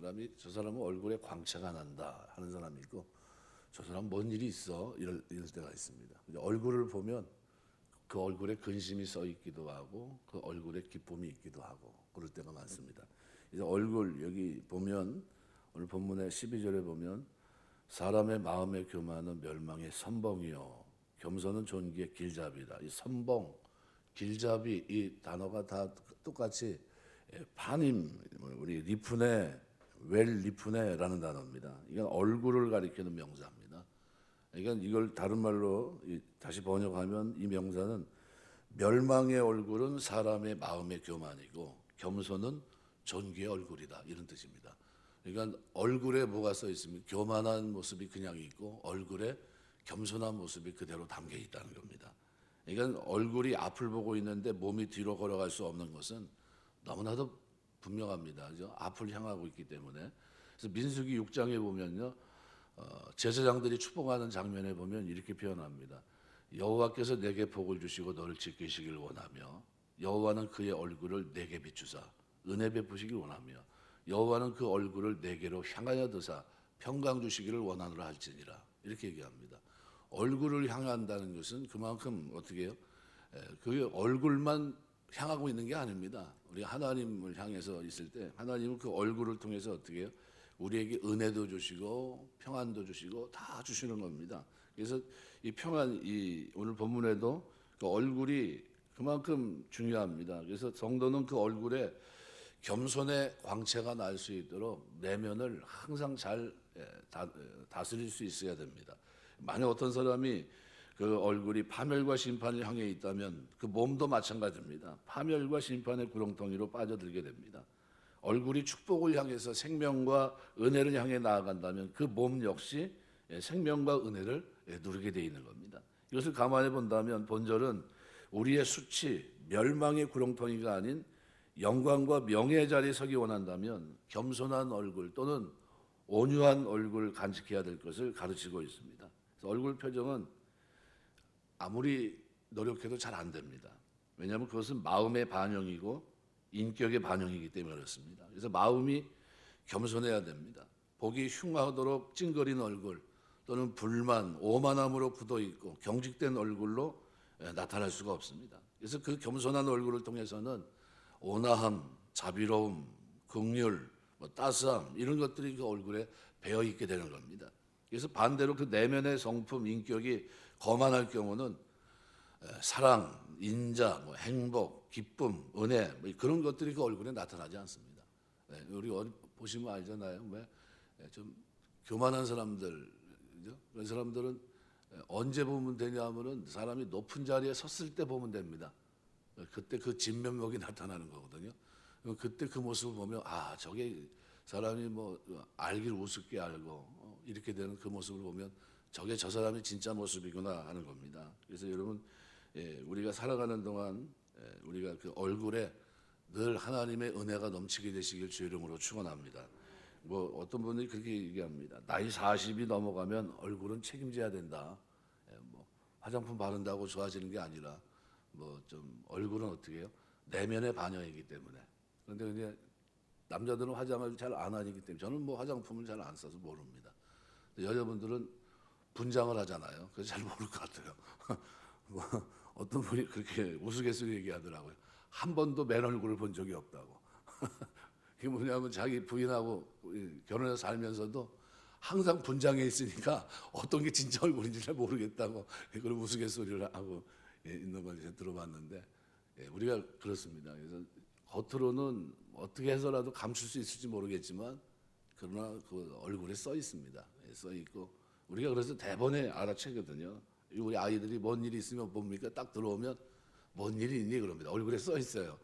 사람이 저 사람은 얼굴에 광채가 난다 하는 사람이 있고 저 사람 뭔 일이 있어 이럴, 이럴 때가 있습니다. 얼굴을 보면 그 얼굴에 근심이 써 있기도 하고 그 얼굴에 기쁨이 있기도 하고 그럴 때가 많습니다. 이제 얼굴 여기 보면 오늘 본문의 12절에 보면 사람의 마음의 교만은 멸망의 선봉이요 겸손은 존귀의 길잡이다. 이 선봉, 길잡이 이 단어가 다 똑같이 예, 파님 우리 리프네 웰 리프네라는 단어입니다. 이건 얼굴을 가리키는 명사입니다. 그러니까 이걸 다른 말로 이- 다시 번역하면 이 명사는 멸망의 얼굴은 사람의 마음의 교만이고 겸손은 존귀의 얼굴이다 이런 뜻입니다. 그러니까 얼굴에 뭐가 써 있으면 교만한 모습이 그냥 있고 얼굴에 겸손한 모습이 그대로 담겨 있다는 겁니다. 그러니까 얼굴이 앞을 보고 있는데 몸이 뒤로 걸어갈 수 없는 것은 너무나도 분명합니다. 앞을 향하고 있기 때문에. 그래서 민수기 6장에 보면요. 어, 제사장들이 축복하는 장면에 보면 이렇게 표현합니다. 여호와께서 내게 복을 주시고 너를 지키시길 원하며 여호와는 그의 얼굴을 내게 비추사 은혜 베푸시길 원하며 여호와는 그 얼굴을 내게로 향하여 드사 평강 주시기를 원하노라 할지니라 이렇게 얘기합니다. 얼굴을 향한다는 것은 그만큼 어떻게 해요? 에, 그 얼굴만 향하고 있는 게 아닙니다. 우리 하나님을 향해서 있을 때 하나님은 그 얼굴을 통해서 어떻게 해요? 우리에게 은혜도 주시고 평안도 주시고 다 주시는 겁니다. 그래서 이 평안 이 오늘 본문에도 그 얼굴이 그만큼 중요합니다. 그래서 성도는 그 얼굴에 겸손의 광채가 날 수 있도록 내면을 항상 잘 예, 다, 예, 다스릴 수 있어야 됩니다. 만약 어떤 사람이 그 얼굴이 파멸과 심판을 향해 있다면 그 몸도 마찬가지입니다. 파멸과 심판의 구렁텅이로 빠져들게 됩니다. 얼굴이 축복을 향해서 생명과 은혜를 향해 나아간다면 그 몸 역시 예, 생명과 은혜를 예, 누리게 돼 있는 겁니다. 이것을 감안해 본다면 본절은 우리의 수치, 멸망의 구렁텅이가 아닌 영광과 명예의 자리에 서기 원한다면 겸손한 얼굴 또는 온유한 얼굴 간직해야 될 것을 가르치고 있습니다. 얼굴 표정은 아무리 노력해도 잘 안 됩니다. 왜냐하면 그것은 마음의 반영이고 인격의 반영이기 때문에 그렇습니다. 그래서 마음이 겸손해야 됩니다. 보기 흉하도록 찡그린 얼굴 또는 불만, 오만함으로 굳어 있고 경직된 얼굴로 예, 나타날 수가 없습니다. 그래서 그 겸손한 얼굴을 통해서는 온화함, 자비로움, 긍휼, 뭐 따스함 이런 것들이 그 얼굴에 배어 있게 되는 겁니다. 그래서 반대로 그 내면의 성품, 인격이 거만할 경우는 에, 사랑, 인자, 뭐 행복, 기쁨, 은혜 뭐 그런 것들이 그 얼굴에 나타나지 않습니다. 예, 우리 보시면 알잖아요. 왜좀 교만한 사람들, 그죠? 그런 사람들은 에, 언제 보면 되냐면은 사람이 높은 자리에 섰을 때 보면 됩니다. 예, 그때 그 진면목이 나타나는 거거든요. 그때 그 모습을 보면 아 저게 사람이 뭐 알길 우습게 알고 어, 이렇게 되는 그 모습을 보면 저게 저 사람이 진짜 모습이구나 하는 겁니다. 그래서 여러분 예, 우리가 살아가는 동안 예, 우리가 그 얼굴에 늘 하나님의 은혜가 넘치게 되시길 주 이름으로 축원합니다. 뭐 어떤 분이 그렇게 얘기합니다. 나이 40이 넘어가면 얼굴은 책임져야 된다. 예, 뭐 화장품 바른다고 좋아지는 게 아니라 뭐 좀 얼굴은 어떻게 해요? 내면의 반영이기 때문에. 그런데 이제 남자들은 화장을 잘 안 하기 때문에 저는 뭐 화장품을 잘 안 써서 모릅니다. 여자분들은 분장을 하잖아요. 그래서 잘 모를 것 같아요. 뭐 어떤 분이 그렇게 우스갯소리 얘기하더라고요. 한 번도 맨 얼굴을 본 적이 없다고. 이게 뭐냐면 자기 부인하고 결혼해서 살면서도 항상 분장해 있으니까 어떤 게 진짜 얼굴인지 잘 모르겠다고 그런 우스갯소리를 하고 있는 걸 이제 들어봤는데 예, 우리가 그렇습니다. 그래서 겉으로는 어떻게 해서라도 감출 수 있을지 모르겠지만 그러나 그 얼굴에 써 있습니다. 예, 써 있고 우리가 그래서 대본에 알아채거든요. 우리 아이들이 뭔 일이 있으면 뭡니까 딱 들어오면 뭔 일이 있니 그럽니다. 얼굴에 써 있어요.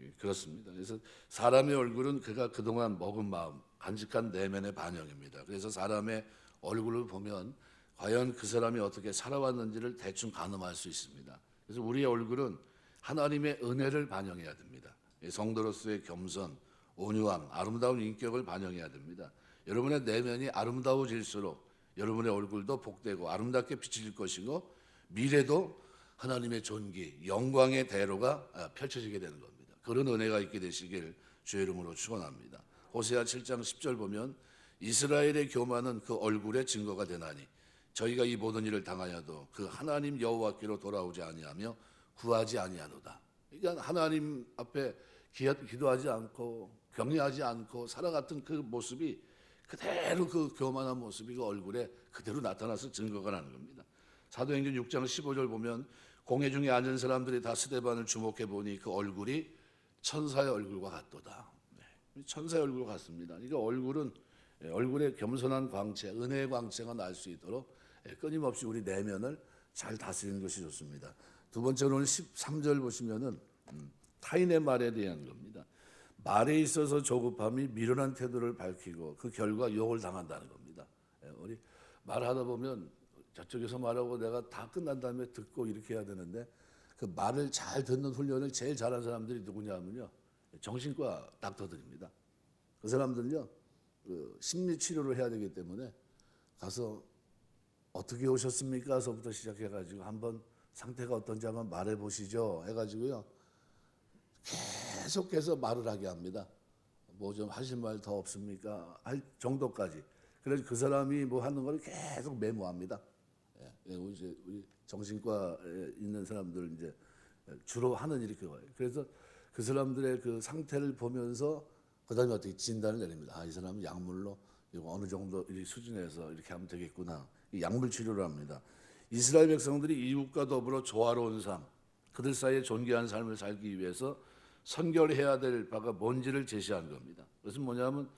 예, 그렇습니다. 그래서 사람의 얼굴은 그가 그동안 먹은 마음, 간직한 내면의 반영입니다. 그래서 사람의 얼굴을 보면 과연 그 사람이 어떻게 살아왔는지를 대충 가늠할 수 있습니다. 그래서 우리의 얼굴은 하나님의 은혜를 반영해야 됩니다. 성도로서의 겸손, 온유함, 아름다운 인격을 반영해야 됩니다. 여러분의 내면이 아름다워질수록 여러분의 얼굴도 복되고 아름답게 비칠 것이고 미래도 하나님의 존귀, 영광의 대로가 아, 펼쳐지게 되는 겁니다. 그런 은혜가 있게 되시길 주의 이름으로 축원합니다. 호세아 7장 10절 보면 이스라엘의 교만은 그 얼굴의 증거가 되나니 저희가 이 모든 일을 당하여도 그 하나님 여호와께로 돌아오지 아니하며 구하지 아니하노다. 그러니까 하나님 앞에 기- 기도하지 않고 격려하지 않고 살아갔던 그 모습이 그대로 그 교만한 모습이 그 얼굴에 그대로 나타나서 증거가 나는 겁니다. 사도행전 6장 15절 보면 공회 중에 앉은 사람들이 다 스데반을 주목해 보니 그 얼굴이 천사의 얼굴과 같도다. 네, 천사의 얼굴 같습니다. 그러니까 얼굴은 예, 얼굴에 겸손한 광채, 은혜의 광채가 날 수 있도록 예, 끊임없이 우리 내면을 잘 다스리는 것이 좋습니다. 두 번째로 오늘 13절 보시면은 음, 타인의 말에 대한 겁니다. 말에 있어서 조급함이 미련한 태도를 밝히고 그 결과 욕을 당한다는 겁니다. 예, 우리 말하다 보면 저쪽에서 말하고 내가 다 끝난 다음에 듣고 이렇게 해야 되는데 그 말을 잘 듣는 훈련을 제일 잘하는 사람들이 누구냐면요 정신과 닥터들입니다. 그 사람들은요 그 심리 치료를 해야 되기 때문에 가서 어떻게 오셨습니까?서부터 시작해가지고 한번 상태가 어떤지 한번 말해 보시죠 해가지고요 계속해서 말을 하게 합니다. 뭐 좀 하실 말 더 없습니까? 할 정도까지. 그래서 그 사람이 뭐 하는 걸 계속 메모합니다. 예, 예, 이제 우리 정신과에 있는 사람들 이제 주로 하는 일이 그거예요. 그래서 그 사람들의 그 상태를 보면서 그다음에 어떻게 진단을 내립니다. 아, 이 사람은 약물로 이거 어느 정도 이 수준에서 이렇게 하면 되겠구나. 이 약물 치료를 합니다. 이스라엘 백성들이 이웃과 더불어 조화로운 삶, 그들 사이에 존귀한 삶을 살기 위해서 선결해야 될 바가 뭔지를 제시한 겁니다. 그것은 뭐냐면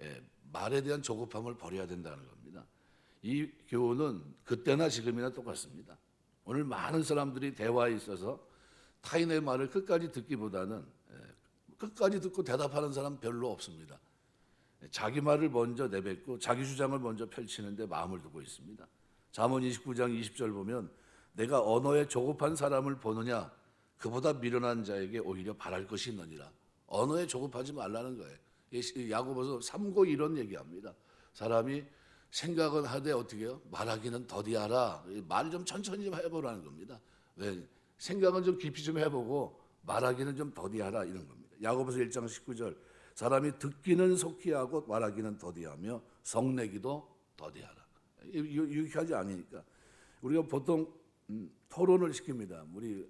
예, 말에 대한 조급함을 버려야 된다는 겁니다. 이 교훈은 그때나 지금이나 똑같습니다. 오늘 많은 사람들이 대화에 있어서 타인의 말을 끝까지 듣기보다는 예, 끝까지 듣고 대답하는 사람 별로 없습니다. 예, 자기 말을 먼저 내뱉고 자기 주장을 먼저 펼치는데 마음을 두고 있습니다. 잠언 29장 20절 보면 내가 언어에 조급한 사람을 보느냐 그보다 미련한 자에게 오히려 바랄 것이 있느니라. 언어에 조급하지 말라는 거예요. 이 야고보서 3고 이런 얘기합니다. 사람이 생각은 하되 어떻게 해요? 말하기는 더디하라. 말 좀 천천히 좀 해보라는 겁니다. 왜? 생각은 좀 깊이 좀 해보고 말하기는 좀 더디하라 이런 겁니다. 야고보서 1장 19절 사람이 듣기는 속히 하고 말하기는 더디하며 성내기도 더디하라. 유익하지 않으니까 우리가 보통 음, 토론을 시킵니다. 우리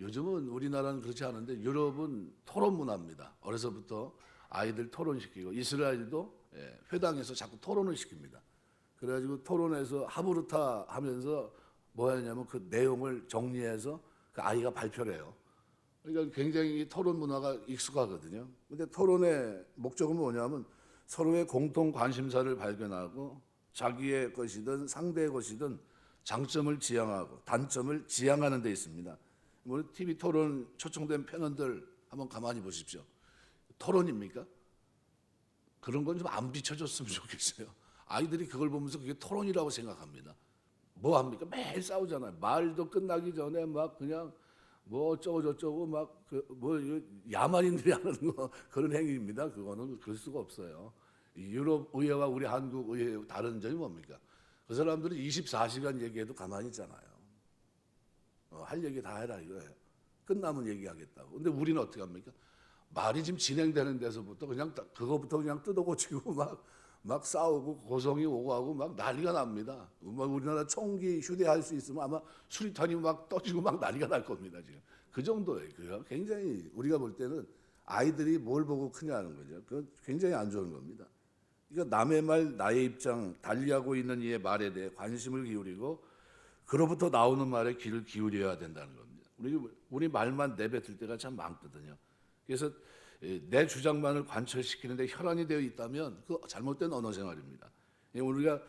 요즘은 우리나라는 그렇지 않은데 유럽은 토론 문화입니다. 어려서부터 아이들 토론시키고 이스라엘도 예, 회당에서 자꾸 토론을 시킵니다. 그래가지고 토론에서 하부르타 하면서 뭐 하냐면 그 내용을 정리해서 그 아이가 발표를 해요. 그러니까 굉장히 이 토론 문화가 익숙하거든요. 근데 토론의 목적은 뭐냐면 서로의 공통 관심사를 발견하고 자기의 것이든 상대의 것이든 장점을 지향하고 단점을 지향하는 데 있습니다. 우리 TV 토론 초청된 패널들 한번 가만히 보십시오. 토론입니까? 그런 건 좀 안 비춰줬으면 좋겠어요. 아이들이 그걸 보면서 그게 토론이라고 생각합니다. 뭐 합니까? 매일 싸우잖아요. 말도 끝나기 전에 막 그냥 뭐 어쩌고 저쩌고 막그뭐 야만인들이 하는 거 그런 행위입니다. 그거는 그럴 수가 없어요. 이 유럽 의회와 우리 한국 의회 다른 점이 뭡니까? 그 사람들은 24시간 얘기해도 가만히 있잖아요. 어, 할 얘기 다 해라 이거예요. 끝나면 얘기하겠다고. 근데 우리는 어떻게 합니까? 말이 지금 진행되는 데서부터 그냥 딱 그거부터 그냥 뜯어고치고 막, 막 싸우고 고성이 오고 하고 막 난리가 납니다. 막 우리나라 총기 휴대할 수 있으면 아마 수리탄이 막 떠지고 막 난리가 날 겁니다, 지금. 그 정도예요. 그거 굉장히 우리가 볼 때는 아이들이 뭘 보고 크냐는 거죠. 그건 굉장히 안 좋은 겁니다. 그러니까 남의 말, 나의 입장, 달리하고 있는 이의 말에 대해 관심을 기울이고 그로부터 나오는 말에 귀를 기울여야 된다는 겁니다. 우리 우리 말만 내뱉을 때가 참 많거든요. 그래서 에, 내 주장만을 관철시키는데 혈안이 되어 있다면 그 잘못된 언어 생활입니다. 예, 우리가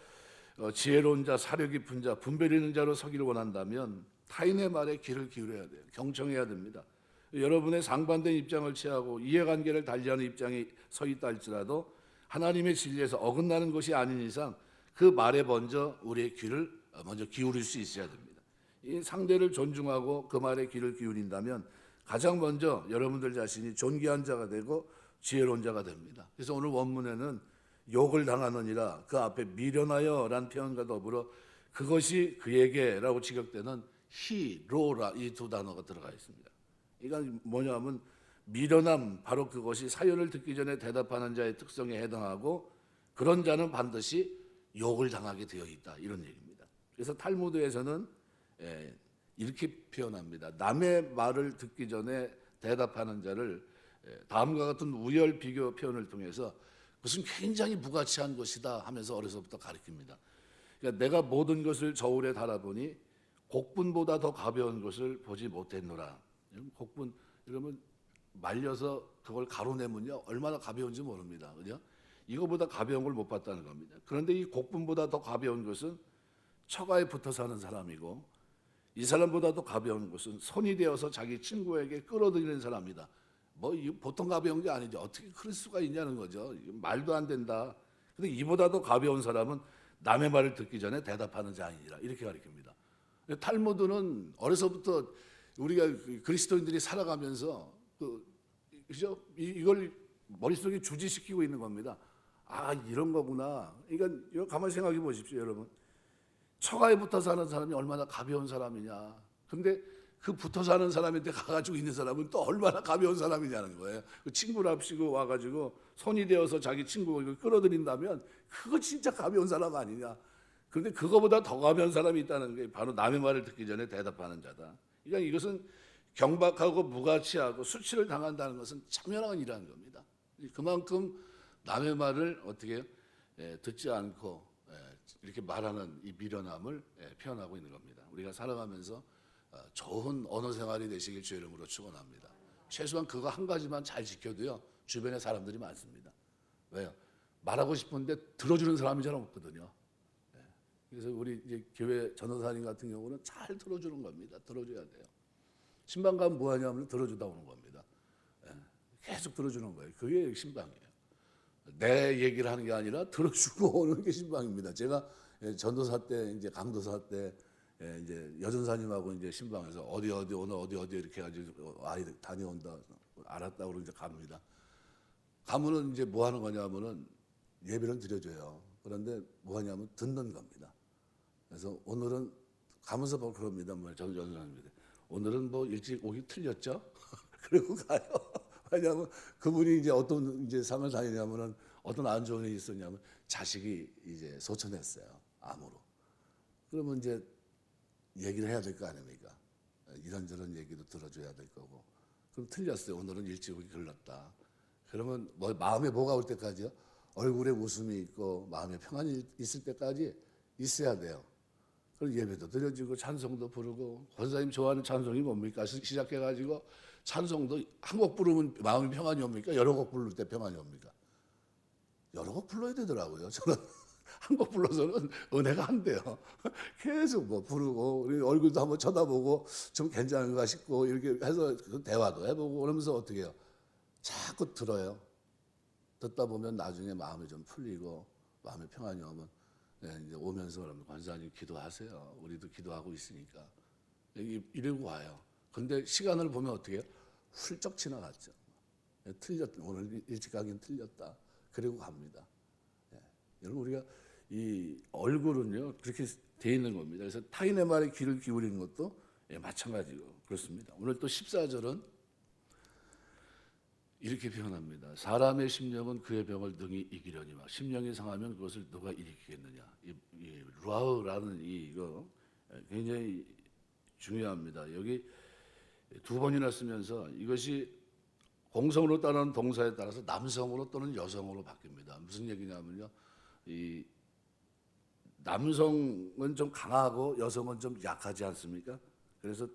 어, 지혜로운 자, 사려 깊은 자, 분별 있는 자로 서기를 원한다면 타인의 말에 귀를 기울여야 돼요. 경청해야 됩니다. 여러분의 상반된 입장을 취하고 이해관계를 달리하는 입장에 서 있다 할지라도 하나님의 진리에서 어긋나는 것이 아닌 이상 그 말에 먼저 우리의 귀를 어, 먼저 기울일 수 있어야 됩니다. 이 상대를 존중하고 그 말에 귀를 기울인다면 가장 먼저 여러분들 자신이 존귀한 자가 되고 지혜로운 자가 됩니다. 그래서 오늘 원문에는 욕을 당하느니라 그 앞에 미련하여라는 표현과 더불어 그것이 그에게라고 지격되는 히로라 이 두 단어가 들어가 있습니다. 이건 뭐냐면 미련함 바로 그것이 사연을 듣기 전에 대답하는 자의 특성에 해당하고 그런 자는 반드시 욕을 당하게 되어 있다 이런 얘기입니다. 그래서 탈무드에서는 예, 이렇게 표현합니다. 남의 말을 듣기 전에 대답하는 자를 예, 다음과 같은 우열 비교 표현을 통해서 그것은 굉장히 무가치한 것이다 하면서 어려서부터 가르칩니다. 그러니까 내가 모든 것을 저울에 달아보니 곡분보다 더 가벼운 것을 보지 못했노라. 곡분 이러면 말려서 그걸 가루내면요 얼마나 가벼운지 모릅니다. 그죠? 이거보다 가벼운 걸 못 봤다는 겁니다. 그런데 이 곡분보다 더 가벼운 것은 처가에 붙어 사는 사람이고 이 사람보다도 가벼운 것은 손이 되어서 자기 친구에게 끌어들이는 사람이다. 뭐 보통 가벼운 게 아니죠. 어떻게 그럴 수가 있냐는 거죠. 말도 안 된다. 근데 이보다도 가벼운 사람은 남의 말을 듣기 전에 대답하는 자이니라 이렇게 가르칩니다. 탈무드는 어려서부터 우리가 그 그리스도인들이 살아가면서 그 그죠? 이- 이걸 머릿속에 주지시키고 있는 겁니다. 아 이런 거구나. 그러니까 가만히 생각해 보십시오, 여러분. 처가에 붙어 사는 사람이 얼마나 가벼운 사람이냐. 근데 그 붙어 사는 사람한테 가가지고 있는 사람은 또 얼마나 가벼운 사람이냐는 거예요. 그 친구랍시고 와가지고 손이 되어서 자기 친구를 끌어들인다면 그거 진짜 가벼운 사람 아니냐. 그런데 그거보다 더 가벼운 사람이 있다는 게 바로 남의 말을 듣기 전에 대답하는 자다. 그러니까 이것은 경박하고 무가치하고 수치를 당한다는 것은 참연한 일이라는 겁니다. 그만큼 남의 말을 어떻게? 예, 듣지 않고 예, 이렇게 말하는 이 미련함을 예, 표현하고 있는 겁니다. 우리가 살아가면서 어, 좋은 언어 생활이 되시길 주의 이름으로 축원합니다. 최소한 그거 한 가지만 잘 지켜도요 주변에 사람들이 많습니다. 왜요? 말하고 싶은데 들어주는 사람이 잘 없거든요. 예, 그래서 우리 이제 교회 전도사님 같은 경우는 잘 들어주는 겁니다. 들어줘야 돼요. 신방 가면 뭐 하냐면 들어주다 오는 겁니다. 예, 계속 들어주는 거예요. 그게 신방이에요. 내 얘기를 하는 게 아니라 들어주고 오는 게 신방입니다. 제가 예, 전도사 때 이제 강도사 때 예, 이제 여전사님하고 이제 신방에서 어디 어디 오늘 어디 어디 이렇게 해가지고 아이 다녀온다 알았다 그러고 이제 갑니다. 가면은 이제 뭐 하는 거냐면은 예배를 드려줘요. 그런데 뭐 하냐면 듣는 겁니다. 그래서 오늘은 가면서 뭐 그럽니다. 뭐 저는 여전사님인데 오늘은 뭐 일찍 오기 틀렸죠? 그리고 가요. 왜냐하면 그분이 이제 어떤 이제 삶을 다니냐면은 어떤 안 좋은 일이 있었냐면 자식이 이제 소천했어요. 암으로. 그러면 이제 얘기를 해야 될 거 아닙니까? 이런저런 얘기도 들어줘야 될 거고. 그럼 틀렸어요. 오늘은 일찍 글렀다. 그러면 뭐 마음에 뭐가 올 때까지요? 얼굴에 웃음이 있고 마음에 평안이 있을 때까지 있어야 돼요. 그럼 예배도 드려지고 찬송도 부르고 권사님 좋아하는 찬송이 뭡니까? 시- 시작해가지고 찬송도 한 곡 부르면 마음이 평안이 옵니까? 여러 곡 부를 때 평안이 옵니까? 여러 곡 불러야 되더라고요. 저는 한 곡 불러서는 은혜가 안 돼요. 계속 뭐 부르고 우리 얼굴도 한번 쳐다보고 좀 괜찮은가 싶고 이렇게 해서 그 대화도 해보고 그러면서 어떻게 해요? 자꾸 들어요. 듣다 보면 나중에 마음이 좀 풀리고 마음에 평안이 오면 네, 이제 오면서 그러면 관사님 기도하세요. 우리도 기도하고 있으니까 이- 이러고 와요. 근데 시간을 보면 어떻게? 훌쩍 지나갔죠. 예, 틀렸다. 오늘 일찍 가긴 틀렸다. 그리고 갑니다. 예. 여러분 우리가 이 얼굴은요 그렇게 돼 있는 겁니다. 그래서 타인의 말에 귀를 기울이는 것도 예, 마찬가지고 그렇습니다. 오늘 또 14절은 이렇게 표현합니다. 사람의 심령은 그의 병을 능히 이기려니와 심령이 상하면 그것을 누가 일으키겠느냐. 이, 이 루아우라는 이 이거 굉장히 중요합니다. 여기 두 번이나 쓰면서 이것이 공성으로 따르는 동사에 따라서 남성으로 또는 여성으로 바뀝니다. 무슨 얘기냐면요. 이 남성은 좀 강하고 여성은 좀 약하지 않습니까? 그래서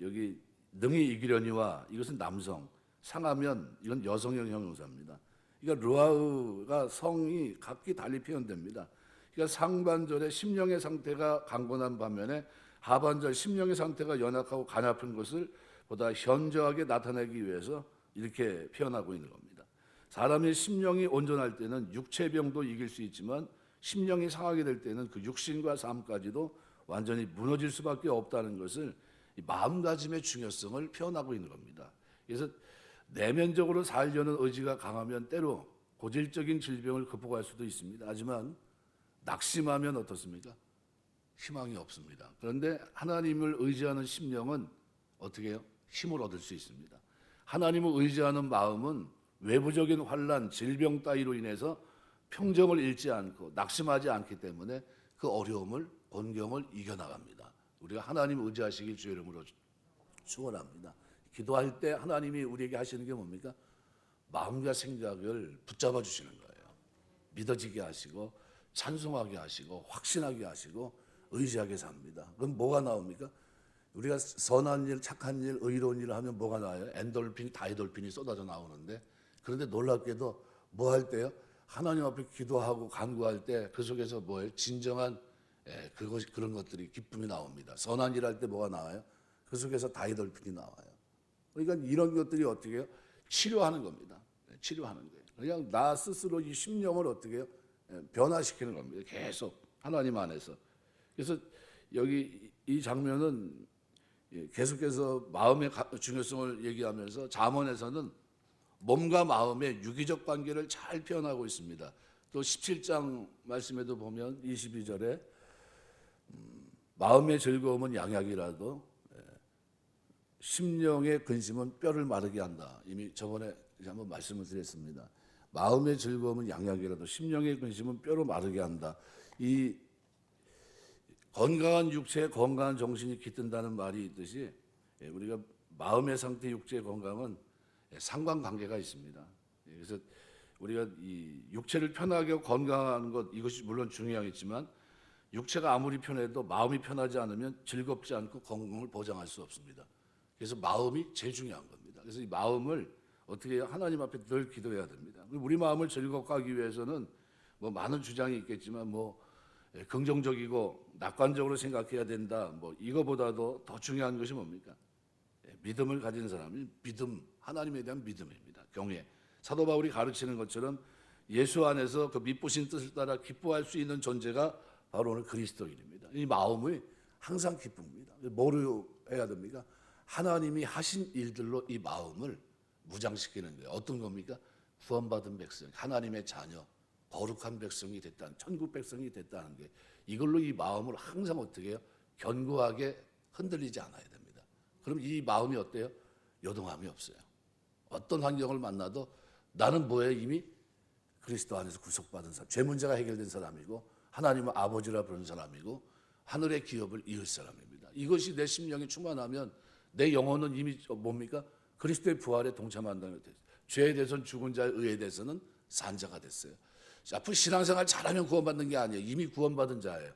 여기 능히 이기려니와 이것은 남성, 상하면 이건 여성형 형용사입니다. 그러니까 루아우가 성이 각기 달리 표현됩니다. 그러니까 상반절의 심령의 상태가 강건한 반면에 하반절 심령의 상태가 연약하고 가냘픈 것을 보다 현저하게 나타내기 위해서 이렇게 표현하고 있는 겁니다. 사람의 심령이 온전할 때는 육체병도 이길 수 있지만 심령이 상하게 될 때는 그 육신과 삶까지도 완전히 무너질 수밖에 없다는 것을 이 마음가짐의 중요성을 표현하고 있는 겁니다. 그래서 내면적으로 살려는 의지가 강하면 때로 고질적인 질병을 극복할 수도 있습니다. 하지만 낙심하면 어떻습니까? 희망이 없습니다. 그런데 하나님을 의지하는 심령은 어떻게 해요? 힘을 얻을 수 있습니다. 하나님을 의지하는 마음은 외부적인 환란, 질병 따위로 인해서 평정을 잃지 않고 낙심하지 않기 때문에 그 어려움을 번경을 이겨나갑니다. 우리가 하나님 의지하시길 주의 이름으로 축원합니다. 기도할 때 하나님이 우리에게 하시는 게 뭡니까? 마음과 생각을 붙잡아 주시는 거예요. 믿어지게 하시고 찬송하게 하시고 확신하게 하시고 의지하게 삽니다. 그럼 뭐가 나옵니까? 우리가 선한 일, 착한 일, 의로운 일을 하면 뭐가 나와요? 엔돌핀, 다이돌핀이 쏟아져 나오는데 그런데 놀랍게도 뭐 할 때요? 하나님 앞에 기도하고 간구할 때 그 속에서 뭐예요? 진정한 예, 그것 그런 것들이 기쁨이 나옵니다. 선한 일 할 때 뭐가 나와요? 그 속에서 다이돌핀이 나와요. 그러니까 이런 것들이 어떻게 해요? 치료하는 겁니다. 예, 치료하는 거예요. 그냥 나 스스로 이 심령을 어떻게 해요? 예, 변화시키는 겁니다. 계속 하나님 안에서. 그래서 여기 이 장면은 예, 계속해서 마음의 가- 중요성을 얘기하면서 잠언에서는 몸과 마음의 유기적 관계를 잘 표현하고 있습니다. 또 17장 말씀에도 보면 22절에 음, 마음의 즐거움은 양약이라도 예, 심령의 근심은 뼈를 마르게 한다. 이미 저번에 한번 말씀을 드렸습니다. 마음의 즐거움은 양약이라도 심령의 근심은 뼈로 마르게 한다. 이 건강한 육체, 건강한 정신이 깃든다는 말이 있듯이 예, 우리가 마음의 상태, 육체의 건강은 예, 상관관계가 있습니다. 예, 그래서 우리가 이 육체를 편하게 건강한 것 이것이 물론 중요하겠지만 육체가 아무리 편해도 마음이 편하지 않으면 즐겁지 않고 건강을 보장할 수 없습니다. 그래서 마음이 제일 중요한 겁니다. 그래서 이 마음을 어떻게? 하나님 앞에 늘 기도해야 됩니다. 우리 마음을 즐겁게 하기 위해서는 뭐 많은 주장이 있겠지만 뭐 예, 긍정적이고 낙관적으로 생각해야 된다. 뭐 이거보다도 더 중요한 것이 뭡니까? 예, 믿음을 가진 사람이 믿음, 하나님에 대한 믿음입니다. 경외. 사도 바울이 가르치는 것처럼 예수 안에서 그 믿부신 뜻을 따라 기뻐할 수 있는 존재가 바로 오늘 그리스도인입니다. 이 마음이 항상 기쁩니다. 뭐로 해야 됩니까? 하나님이 하신 일들로 이 마음을 무장시키는 거예요. 어떤 겁니까? 구원받은 백성, 하나님의 자녀, 거룩한 백성이 됐다는 천국 백성이 됐다는 게 이걸로 이 마음을 항상 어떻게 해요? 견고하게 흔들리지 않아야 됩니다. 그럼 이 마음이 어때요? 요동함이 없어요. 어떤 환경을 만나도 나는 뭐예요? 이미 그리스도 안에서 구속받은 사람, 죄 문제가 해결된 사람이고 하나님을 아버지라 부르는 사람이고 하늘의 기업을 이을 사람입니다. 이것이 내 심령에 충만하면 내 영혼은 이미 뭡니까? 그리스도의 부활에 동참한다는 것. 죄에 대해서는 죽은 자에 의에 대해서는 산자가 됐어요. 자, 앞으로 신앙생활 잘하면 구원받는 게 아니에요. 이미 구원받은 자예요.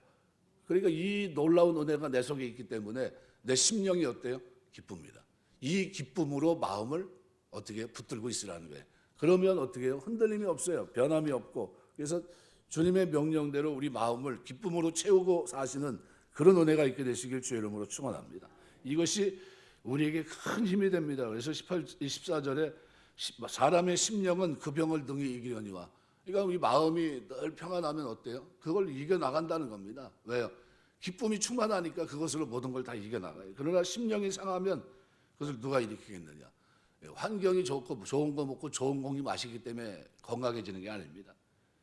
그러니까 이 놀라운 은혜가 내 속에 있기 때문에 내 심령이 어때요? 기쁩니다. 이 기쁨으로 마음을 어떻게 붙들고 있으라는 거예요. 그러면 어떻게 해요? 흔들림이 없어요. 변함이 없고. 그래서 주님의 명령대로 우리 마음을 기쁨으로 채우고 사시는 그런 은혜가 있게 되시길 주의 이름으로 축원합니다. 이것이 우리에게 큰 힘이 됩니다. 그래서 18, 14절에 사람의 심령은 그 병을 등이 이기려니와 그러니까 우리 마음이 늘 평안하면 어때요? 그걸 이겨나간다는 겁니다. 왜요? 기쁨이 충만하니까 그것으로 모든 걸 다 이겨나가요. 그러나 심령이 상하면 그것을 누가 일으키겠느냐? 예, 환경이 좋고 좋은 거 먹고 좋은 공기 마시기 때문에 건강해지는 게 아닙니다.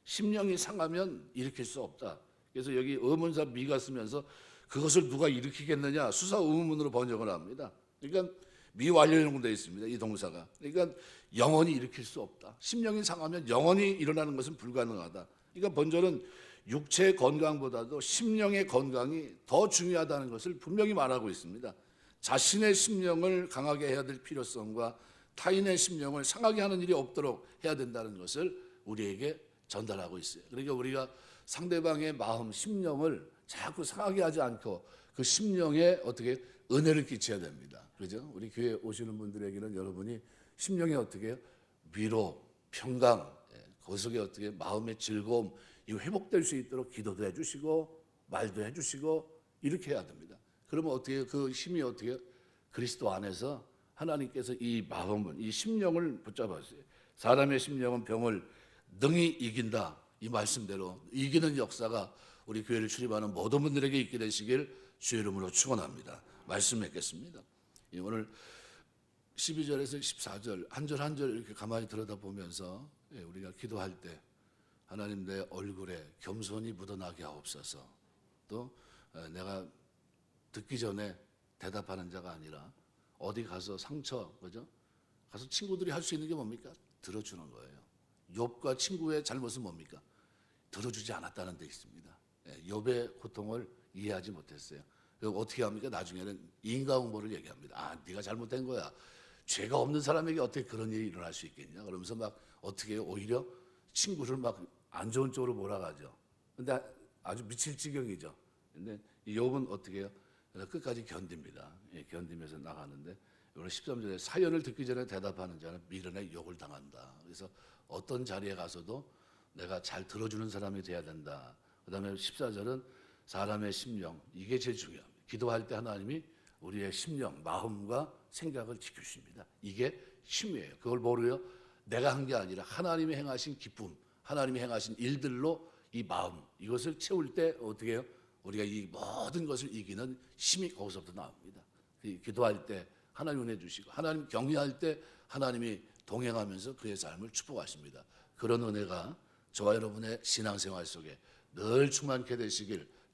심령이 상하면 일으킬 수 없다. 그래서 여기 의문사 미가 쓰면서 그것을 누가 일으키겠느냐 수사 의문으로 번역을 합니다. 그러니까 미완료형 되어 있습니다. 이 동사가. 그러니까 영원히 일으킬 수 없다. 심령이 상하면 영원히 일어나는 것은 불가능하다. 그러니까 번절은 육체의 건강보다도 심령의 건강이 더 중요하다는 것을 분명히 말하고 있습니다. 자신의 심령을 강하게 해야 될 필요성과 타인의 심령을 상하게 하는 일이 없도록 해야 된다는 것을 우리에게 전달하고 있어요. 그러니까 우리가 상대방의 마음, 심령을 자꾸 상하게 하지 않고 그 심령에 어떻게 은혜를 끼쳐야 됩니다. 그죠? 우리 교회 오시는 분들에게는 여러분이 심령에 어떻게? 위로, 평강, 예, 그 속에 어떻게 마음의 즐거움, 이 회복될 수 있도록 기도도 해주시고 말도 해주시고 이렇게 해야 됩니다. 그러면 어떻게? 그 힘이 어떻게? 그리스도 안에서 하나님께서 이 마음을, 이 심령을 붙잡았어요. 사람의 심령은 병을 능히 이긴다. 이 말씀대로 이기는 역사가 우리 교회를 출입하는 모든 분들에게 있게 되시길 주의 이름으로 축원합니다. 말씀 맺겠습니다. 이 오늘 12절에서 14절 한 절 한 절 이렇게 가만히 들여다보면서 예, 우리가 기도할 때 하나님 내 얼굴에 겸손히 묻어나게 하옵소서. 또 에, 내가 듣기 전에 대답하는 자가 아니라 어디 가서 상처 그죠? 가서 친구들이 할 수 있는 게 뭡니까? 들어주는 거예요. 욥과 친구의 잘못은 뭡니까? 들어주지 않았다는 데 있습니다. 예, 욥의 고통을 이해하지 못했어요. 그럼 어떻게 합니까? 나중에는 인과응보를 얘기합니다. 아, 네가 잘못된 거야. 죄가 없는 사람에게 어떻게 그런 일이 일어날 수 있겠냐? 그러면서 막 어떻게? 오히려 친구를 막 안 좋은 쪽으로 몰아가죠. 근데 아주 미칠 지경이죠. 근데 이 욥은 어떻게 해요? 끝까지 견딥니다. 예, 견디면서 나가는데 오늘 13절에 사연을 듣기 전에 대답하는 자는 미련의 욕을 당한다. 그래서 어떤 자리에 가서도 내가 잘 들어주는 사람이 돼야 된다. 그 다음에 14절은 사람의 심령 이게 제일 중요합니다. 기도할 때 하나님이 우리의 심령, 마음과 생각을 지켜주십니다. 이게 힘이에요. 그걸 모르요. 내가 한 게 아니라 하나님이 행하신 기쁨, 하나님이 행하신 일들로 이 마음 이것을 채울 때 어떻게 해요? 우리가 이 모든 것을 이기는 힘이 거기서부터 나옵니다. 이 기도할 때 하나님 은혜 주시고 하나님 격려할 때 하나님이 동행하면서 그의 삶을 축복하십니다. 그런 은혜가 저와 여러분의 신앙생활 속에 늘 충만케 되시길